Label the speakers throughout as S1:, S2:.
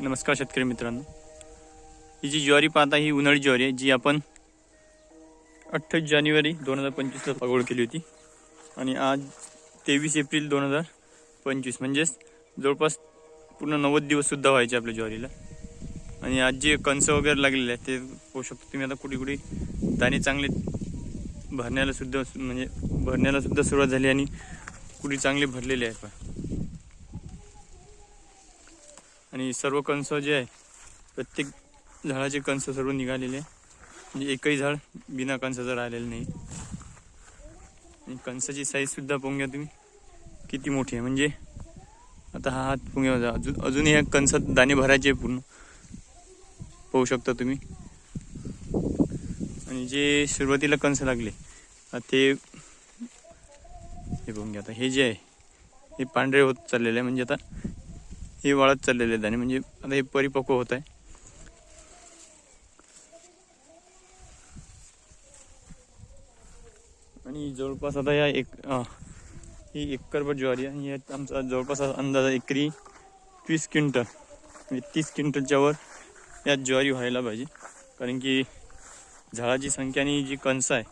S1: नमस्कार शेतकरी मित्रांनो. ही जी ज्वारी पाहता ही उन्हाळी ज्वारी आहे जी आपण अठ्ठावीस जानेवारी दोन हजार पंचवीसला लागवड केली होती आणि आज तेवीस एप्रिल दोन हजार पंचवीस. म्हणजेच जवळपास पूर्ण नव्वद दिवससुद्धा व्हायचे आपल्या ज्वारीला. आणि आज जे कणसं वगैरे लागलेले आहेत ते होऊ शकतो तुम्ही. आता कुठे कुठे दाणे चांगले भरण्यालासुद्धा म्हणजे भरण्यालासुद्धा सुरुवात झाली आणि कुठे चांगले भरलेले आहेत पण. आणि सर्व कंस जे आहे प्रत्येक झाडाचे कंस सर्व निघालेले आहे. म्हणजे एकही झाड बिना कंसाचं राहिलेलं नाही. आणि कंसाची साईज सुद्धा घ्या तुम्ही. किती मोठी आहे. म्हणजे आता हा हात पाहून घ्या. अजून अजून या कंसात दाणे भरायचे आहे पूर्ण. पाहू शकता तुम्ही. आणि जे सुरुवातीला कणस लागले ते हे पाहून घ्या. आता हे जे आहे हे पांढरे होत चाललेले आहे. म्हणजे आता हे वाळत चाललेले आहेत आणि म्हणजे आता हे परिपक्व होत आहे. आणि जवळपास आता या एक ही एकरभर ज्वारी आहे आणि यात आमचा जवळपास अंदाज एकरी तीस क्विंटल. म्हणजे तीस क्विंटलच्या वर यात ज्वारी व्हायला पाहिजे. कारण की झाडाची संख्या आणि जी कणस आहे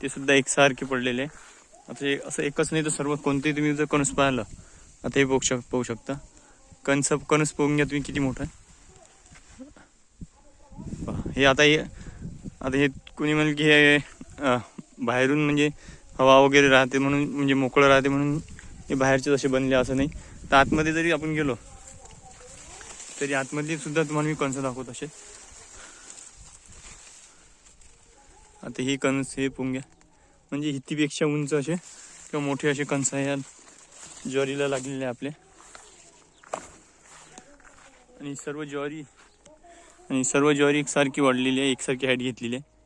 S1: ते सुद्धा एकसारखे पडलेले आहे. आता हे असं एकच नाही तर सर्व कोणतेही तुम्ही जर कणस पाहिलं आता हे बघू शक पाहू शकता. कणस कणस पोहून घ्या तुम्ही किती मोठा हे आता हे आता हे कोणी म्हणेल की हे बाहेरून म्हणजे हवा वगैरे राहते म्हणून म्हणजे मोकळं राहते म्हणून हे बाहेरचे जसे बनले असं नाही. तर आतमध्ये जरी आपण गेलो तरी आतमध्ये सुद्धा तुम्हाला मी कणस दाखवत असे. आता ही कणस हे पुंग्या म्हणजे हितीपेक्षा उंच असे किंवा मोठे असे कणस या ज्वारीला लागलेले आपल्या. आणि सर्व ज्वारी आणि सर्व ज्वारी एकसारखी वाढलेली आहे एकसारखी हाईट घेतलेली आहे.